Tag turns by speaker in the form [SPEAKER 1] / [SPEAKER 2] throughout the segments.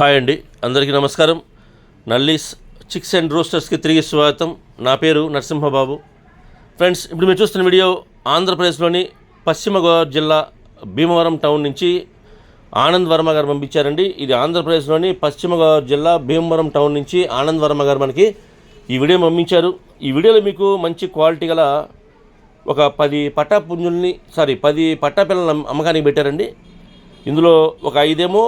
[SPEAKER 1] Hi అండి. అందరికీ నమస్కారం. నల్లీస్ చిక్స్ అండ్ రోస్టర్స్కి తిరిగి స్వాగతం. నా పేరు నరసింహబాబు. ఫ్రెండ్స్ ఇప్పుడు మీరు చూస్తున్న వీడియో ఆంధ్రప్రదేశ్లోని పశ్చిమ గోదావరి జిల్లా భీమవరం టౌన్ నుంచి ఆనంద్ వర్మ గారు పంపించారండి. ఇది ఆంధ్రప్రదేశ్లోని పశ్చిమ గోదావరి జిల్లా భీమవరం టౌన్ నుంచి ఆనంద్ వర్మ గారు మనకి ఈ వీడియో పంపించారు. ఈ వీడియోలో మీకు మంచి క్వాలిటీ గల ఒక పది పట్టా పుంజుల్ని సారీ పది పట్టా పిల్లల అమ్మకానికి పెట్టారండి. ఇందులో ఒక ఐదేమో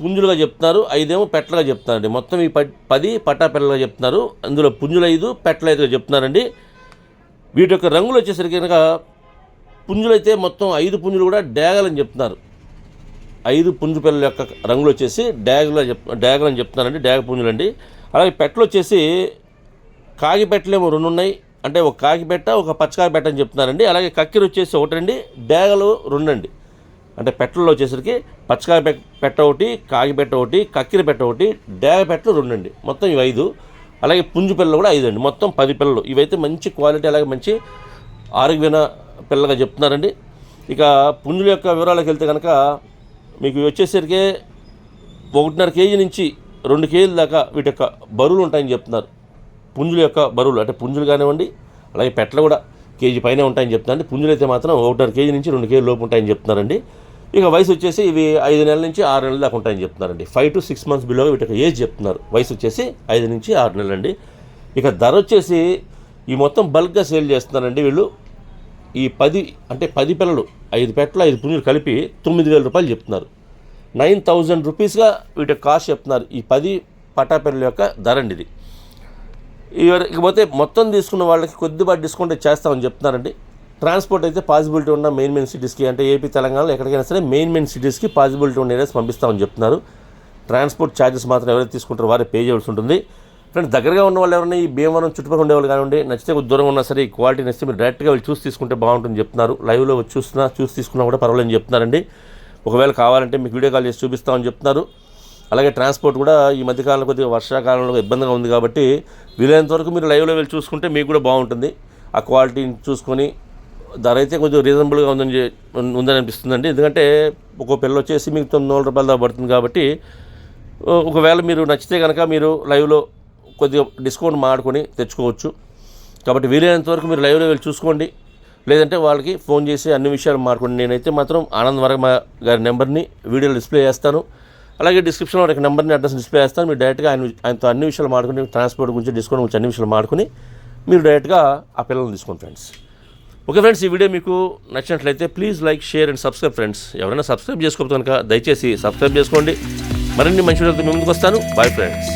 [SPEAKER 1] పుంజులుగా చెప్తున్నారు ఐదేమో పెట్టలుగా చెప్తున్నారండి. మొత్తం ఈ ప- పది పట్టా పిల్లలుగా చెప్తున్నారు. అందులో పుంజులు ఐదు పెట్టలు ఐదుగా చెప్తున్నారండి. వీటి యొక్క రంగులు వచ్చేసరికి కనుక పుంజులు అయితే మొత్తం ఐదు పుంజులు కూడా డ్యాగలని చెప్తున్నారు. ఐదు పుంజు పిల్లల యొక్క రంగులు వచ్చేసి డ్యాగులా చెప్ డ్యాగులు అని చెప్తున్నారండి డ్యాగ పుంజులు అండి అలాగే పెట్టలు వచ్చేసి కాగి పెట్టలేమో రెండు ఉన్నాయి అంటే ఒక కాకి పెట్ట ఒక పచ్చకాయ పెట్ట అని చెప్తున్నారండి. అలాగే కక్కిరు వచ్చేసి ఒకటండి డ్యాగలు రెండండి. అంటే పెట్టలలో వచ్చేసరికి పచ్చకాయ పెట్ట ఒకటి కాగి పెట్ట ఒకటి కక్కిరి పెట్ట ఒకటి డేగ పెట్టలు రెండండి. మొత్తం ఇవి ఐదు. అలాగే పుంజు పిల్లలు కూడా ఐదు అండి. మొత్తం పది పిల్లలు. ఇవైతే మంచి క్వాలిటీ అలాగే మంచి ఆరోగ్యమైన పిల్లగా చెప్తున్నారండి. ఇక పుంజుల యొక్క వివరాలకు వెళ్తే కనుక మీకు వచ్చేసరికి ఒకటిన్నర కేజీ నుంచి రెండు కేజీల దాకా వీటి యొక్క బరువులు ఉంటాయని చెప్తున్నారు. పుంజుల యొక్క బరువులు అంటే పుంజులు కానివ్వండి అలాగే పెట్టలు కూడా కేజీ పైన ఉంటాయని చెప్తున్నారండి పుంజులు అయితే మాత్రం ఒకటిన్నర కేజీ నుంచి రెండు కేజీ లోపు ఉంటాయని చెప్తున్నారండి. ఇక వయసు వచ్చేసి ఇవి ఐదు నెలల నుంచి ఆరు నెలల దాకా ఉంటాయని చెప్తున్నారండి. Five to six months below వీటి ఏజ్ చెప్తున్నారు. వయసు వచ్చేసి ఐదు నుంచి ఆరు నెలలు అండి ఇక ధర వచ్చేసి ఈ మొత్తం బల్క్గా సేల్ చేస్తున్నారండి వీళ్ళు. ఈ పది అంటే పది పిల్లలు ఐదు పెట్టలు ఐదు పుంజులు కలిపి తొమ్మిది వేల రూపాయలు చెప్తున్నారు. నైన్ థౌజండ్ రూపీస్గా వీటి కాస్ట్ చెప్తున్నారు. ఈ పది పటాపిల్లల యొక్క ధర అండి ఇది. ఇవ- ఇకపోతే మొత్తం తీసుకున్న వాళ్ళకి కొద్దిపాటి డిస్కౌంట్ చేస్తామని చెప్తున్నారండి. ట్రాన్స్పోర్ట్ అయితే పాసిబిలిటీ ఉన్న మెయిన్ మెయిన్ సిటీస్కి అంటే ఏపీ తెలంగాణలో ఎక్కడికైనా సరే మెయిన్ మెయిన్ సిటీస్కి పాసిబిలిటీ ఉన్న ఏరియాస్ పంపిస్తామని చెప్తున్నారు. ట్రాన్స్పోర్ట్ ఛార్జెస్ మాత్రం ఎవరైతే తీసుకుంటారో వారే పే చేయాల్సి ఉంటుంది. ఫ్రెండ్స్ దగ్గరగా ఉన్న వాళ్ళు ఎవరైనా ఈ భీమవరం చుట్టుపక్కల ఉండేవాళ్ళు కానివ్వండి నచ్చితే కొద్ది దూరం ఉన్నా సరే ఈ క్వాలిటీ నచ్చితే మీరు డైరెక్ట్గా వెళ్ళి చూసి తీసుకుంటే బాగుంటుంది చెప్తున్నారు. లైవ్లో చూస్తున్నా చూసి తీసుకున్నా కూడా పర్వాలేదని చెప్తున్నారండి. ఒకవేళ కావాలంటే మీకు వీడియో కాల్ చేసి చూపిస్తామని చెప్తున్నారు. అలాగే ట్రాన్స్పోర్ట్ కూడా ఈ మధ్యకాలంలో కొద్దిగా వర్షాకాలంలో ఇబ్బందిగా ఉంది కాబట్టి వీలైనంత వరకు మీరు లైవ్లో వెళ్ళి చూసుకుంటే మీకు కూడా బాగుంటుంది. ఆ క్వాలిటీని చూసుకొని ధర అయితే కొంచెం రీజనబుల్గా ఉందని ఉందని అనిపిస్తుందండి. ఎందుకంటే ఒక పిల్ల వచ్చేసి మీకు తొమ్మిది వందల రూపాయల దాకా పడుతుంది కాబట్టి ఒకవేళ మీరు నచ్చితే కనుక మీరు లైవ్లో కొద్దిగా డిస్కౌంట్ మాడుకొని తెచ్చుకోవచ్చు. కాబట్టి వీలైనంత వరకు మీరు లైవ్లో వెళ్ళి చూసుకోండి. లేదంటే వాళ్ళకి ఫోన్ చేసి అన్ని విషయాలు మాట్లాడుకోండి. నేనైతే మాత్రం ఆనంద్ వర్మ గారి నెంబర్ని వీడియోలో డిస్ప్లే చేస్తాను. అలాగే డిస్క్రిప్షన్లో ఒక నెంబర్ని అడ్రస్ డిస్ప్లే చేస్తాను. మీరు డైరెక్ట్గా ఆయన ఆయనతో అన్ని విషయాలు మాడుకుని ట్రాన్స్పోర్ట్ గురించి డిస్కౌంట్ గురించి అన్ని విషయాలు మాడుకుని మీరు డైరెక్ట్గా ఆ పిల్లల్ని తీసుకోండి ఫ్రెండ్స్ ఓకే ఫ్రెండ్స్ ఈ వీడియో మీకు నచ్చినట్లయితే please like share and subscribe friends. ఎవరైనా సబ్స్క్రైబ్ చేసుకోకపోతే కనుక దయచేసి సబ్స్క్రైబ్ చేసుకోండి. మరిన్ని మంచి వీడియోలతో మీ ముందుకు వస్తాను. Bye friends